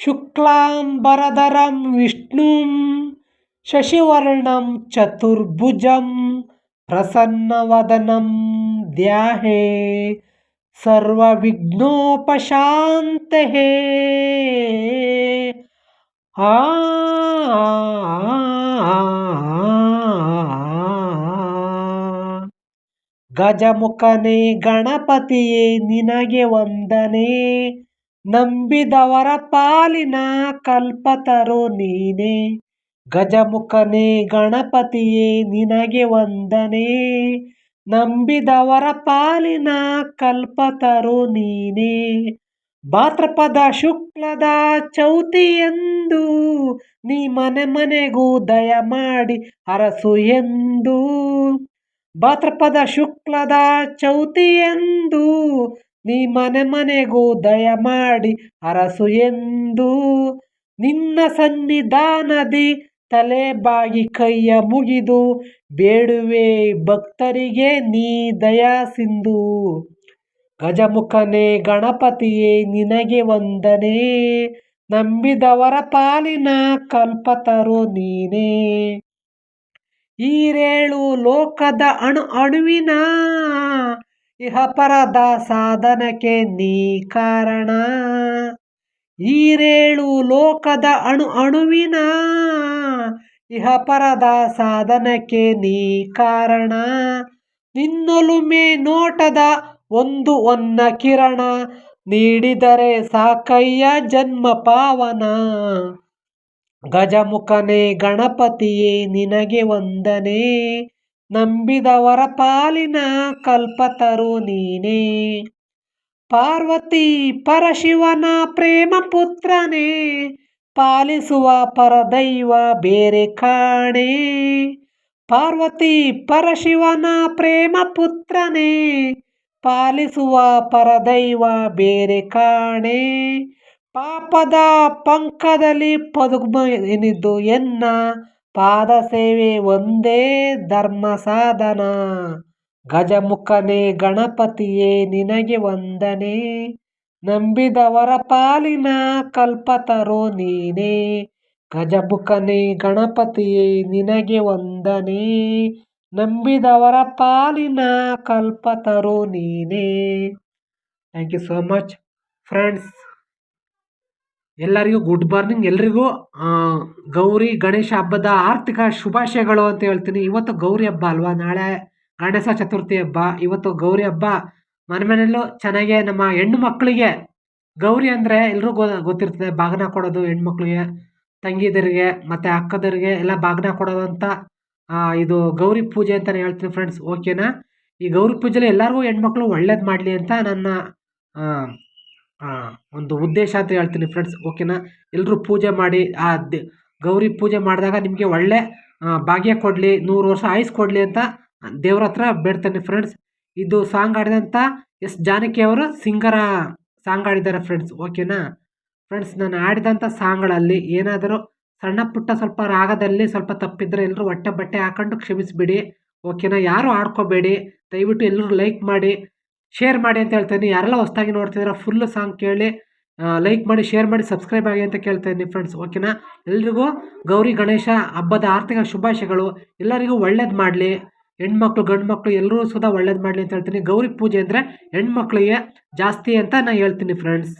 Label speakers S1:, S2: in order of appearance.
S1: शुक्लाम्बरधरं विष्णुं शशिवर्णं चतुर्भुजं प्रसन्नवदनं ध्याहे सर्वविघ्नोपशान्तये ಆ ಗಜಮುಖನೇ ಗಣಪತಿಯೇ ನಿನಗೆ ವಂದನೆ ನಂಬಿದವರ ಪಾಲಿನ ಕಲ್ಪತರು ನೀನೆ. ಗಜಮುಖನೇ, ಗಣಪತಿಯೇ, ನಿನಗೆ ವಂದನೆ. ನಂಬಿದವರ ಪಾಲಿನ ಕಲ್ಪತರು ನೀನೆ. ಭಾದ್ರಪದ ಶುಕ್ಲದ ಚೌತಿ ಎಂದು ನೀ ಮನೆ ಮನೆಗೂ ದಯ ಮಾಡಿ ಅರಸು ಎಂದು. ಭಾದ್ರಪದ ಶುಕ್ಲದ ಚೌತಿಯೆಂದು ನೀ ಮನೆ ಮನೆಗೂ ದಯ ಮಾಡಿ ಅರಸು ಎಂದು. ನಿನ್ನ ಸನ್ನಿಧಾನದಿ ತಲೆ ಬಾಗಿ ಕೈಯ ಮುಗಿದು, ಬೇಡುವೆ ಭಕ್ತರಿಗೆ ನೀ ದಯಾ ಸಿಂಧು. ಗಜಮುಖನೇ ಗಣಪತಿಯೇ, ನಿನಗೆ ವಂದನೆ. ನಂಬಿದವರ ಪಾಲಿನ ಕಲ್ಪತರು ನೀನೇ. ಈರೇಳು ಲೋಕದ ಅಣು ಅಣುವಿನ ಇಹಪರದ ಸಾಧನಕ್ಕೆ ನೀ ಕಾರಣ. ಈರೇಳು ಲೋಕದ ಅಣು ಅಣುವಿನ ಇಹಪರದ ಸಾಧನಕ್ಕೆ ನೀ ಕಾರಣ. ನಿನ್ನೊಲುಮೆ ನೋಟದ ಒಂದು ಒನ್ನ ಕಿರಣ, ನೀಡಿದರೆ ಸಾಕಯ್ಯ ಜನ್ಮ ಪಾವನ. ಗಜಮುಖನೇ ಗಣಪತಿಯೇ, ನಿನಗೆ ವಂದನೆ. ನಂಬಿದವರ ಪಾಲಿನ ಕಲ್ಪತರು ನೀನೇ. ಪಾರ್ವತಿ ಪರಶಿವನ ಪ್ರೇಮ ಪುತ್ರನೇ, ಪಾಲಿಸುವ ಪರದೈವ ಬೇರೆ ಕಾಣೆ. ಪಾರ್ವತಿ ಪರಶಿವನ ಪ್ರೇಮ ಪುತ್ರನೇ, ಪಾಲಿಸುವ ಪರದೈವ ಬೇರೆ ಕಾಣೆ. ಪಾಪದ ಪಂಕದಲ್ಲಿ ಎನಿದ್ದು ಎನ್ನ ಪಾದ ಸೇವೆ ಒಂದೇ ಧರ್ಮ ಸಾಧನ. ಗಜಮುಖನೇ ಗಣಪತಿಯೇ, ನಿನಗೆ ವಂದನೆ. ನಂಬಿದವರ ಪಾಲಿನ ಕಲ್ಪತರೋ ನೀನೇ. ಗಜಮುಖನೇ ಗಣಪತಿಯೇ, ನಿನಗೆ ವಂದನೆ. ನಂಬಿದವರ ಪಾಲಿನ ಕಲ್ಪತರು ನೀನೇ. Thank you so much friends ಎಲ್ಲರಿಗೂ ಗುಡ್ ಮಾರ್ನಿಂಗ್ ಎಲ್ರಿಗೂ ಗೌರಿ ಗಣೇಶ ಹಬ್ಬದ ಆರ್ಥಿಕ ಶುಭಾಶಯಗಳು ಅಂತ ಹೇಳ್ತೀನಿ. ಇವತ್ತು ಗೌರಿ ಹಬ್ಬ ಅಲ್ವಾ? ನಾಳೆ ಗಣೇಶ ಚತುರ್ಥಿ ಹಬ್ಬ. ಇವತ್ತು ಗೌರಿ ಹಬ್ಬ ಮನೆ ಮನೆಯಲ್ಲೂ ಚೆನ್ನಾಗೆ ನಮ್ಮ ಹೆಣ್ಣು ಮಕ್ಕಳಿಗೆ ಗೌರಿ ಅಂದರೆ ಎಲ್ರಿಗೂ ಗೊ, ಗೊತ್ತಿರ್ತದೆ. ಬಾಗಿನ ಕೊಡೋದು ಹೆಣ್ಮಕ್ಳಿಗೆ ತಂಗಿದರಿಗೆ ಮತ್ತು ಅಕ್ಕದರಿಗೆ ಎಲ್ಲ ಬಾಗಿನ ಕೊಡೋದು ಅಂತ ಇದು ಗೌರಿ ಪೂಜೆ ಅಂತಲೇ ಹೇಳ್ತೀನಿ ಫ್ರೆಂಡ್ಸ್ ಓಕೆನಾ ಈ ಗೌರಿ ಪೂಜೆಲಿ ಎಲ್ಲರಿಗೂ ಹೆಣ್ಮಕ್ಳು ಒಳ್ಳೇದು ಮಾಡಲಿ ಅಂತ ನನ್ನ ಒಂದು ಉದ್ದೇಶ ಅಂತ ಹೇಳ್ತೀನಿ ಫ್ರೆಂಡ್ಸ್ ಓಕೆನಾ ಎಲ್ಲರೂ ಪೂಜೆ ಮಾಡಿ, ಆ ದೆ, ಗೌರಿ ಪೂಜೆ ಮಾಡಿದಾಗ ನಿಮಗೆ ಒಳ್ಳೆ ಭಾಗ್ಯ ಕೊಡಲಿ, ನೂರು ವರ್ಷ ಆಯುಸ್ ಕೊಡಲಿ ಅಂತ ದೇವ್ರ ಹತ್ರ ಬೇಡ್ತೇನೆ ಫ್ರೆಂಡ್ಸ್ ಇದು ಸಾಂಗ್ ಆಡಿದಂಥ ಎಸ್ ಜಾನಕಿ ಅವರು ಸಿಂಗರ ಸಾಂಗ್ ಆಡಿದ್ದಾರೆ ಫ್ರೆಂಡ್ಸ್ ಓಕೆನಾ ಫ್ರೆಂಡ್ಸ್ ನಾನು ಆಡಿದಂಥ ಸಾಂಗ್ಗಳಲ್ಲಿ ಏನಾದರೂ ಸಣ್ಣ ಪುಟ್ಟ ಸ್ವಲ್ಪ ರಾಗದಲ್ಲಿ ಸ್ವಲ್ಪ ತಪ್ಪಿದ್ರೆ ಎಲ್ಲರೂ ಹೊಟ್ಟೆ ಬಟ್ಟೆ ಹಾಕೊಂಡು ಕ್ಷಮಿಸಿಬಿಡಿ. ಓಕೆನಾ ಯಾರು ಆಡ್ಕೋಬೇಡಿ ದಯವಿಟ್ಟು ಎಲ್ಲರೂ ಲೈಕ್ ಮಾಡಿ. ಶೇರ್ ಮಾಡಿ ಅಂತ ಹೇಳ್ತೀನಿ. ಯಾರೆಲ್ಲ ಹೊಸ್ದಾಗಿ ನೋಡ್ತಿದ್ದೀರಾ ಫುಲ್ ಸಾಂಗ್ ಕೇಳಿ ಲೈಕ್ ಮಾಡಿ ಶೇರ್ ಮಾಡಿ ಸಬ್ಸ್ಕ್ರೈಬ್ ಆಗಿ ಅಂತ ಕೇಳ್ತೇನೆ ಫ್ರೆಂಡ್ಸ್ ಓಕೆನಾ ಎಲ್ರಿಗೂ ಗೌರಿ ಗಣೇಶ ಹಬ್ಬದ ಆರ್ಥಿಕ ಶುಭಾಶಯಗಳು. ಎಲ್ಲರಿಗೂ ಒಳ್ಳೇದು ಮಾಡಲಿ. ಹೆಣ್ಮಕ್ಳು ಗಂಡು ಮಕ್ಕಳು ಎಲ್ಲರೂ ಸುಧಾ ಒಳ್ಳೇದು ಮಾಡಲಿ ಅಂತ ಹೇಳ್ತೀನಿ. ಗೌರಿ ಪೂಜೆ ಅಂದರೆ ಹೆಣ್ಮಕ್ಳಿಗೆ ಜಾಸ್ತಿ ಅಂತ ನಾನು ಹೇಳ್ತೀನಿ ಫ್ರೆಂಡ್ಸ್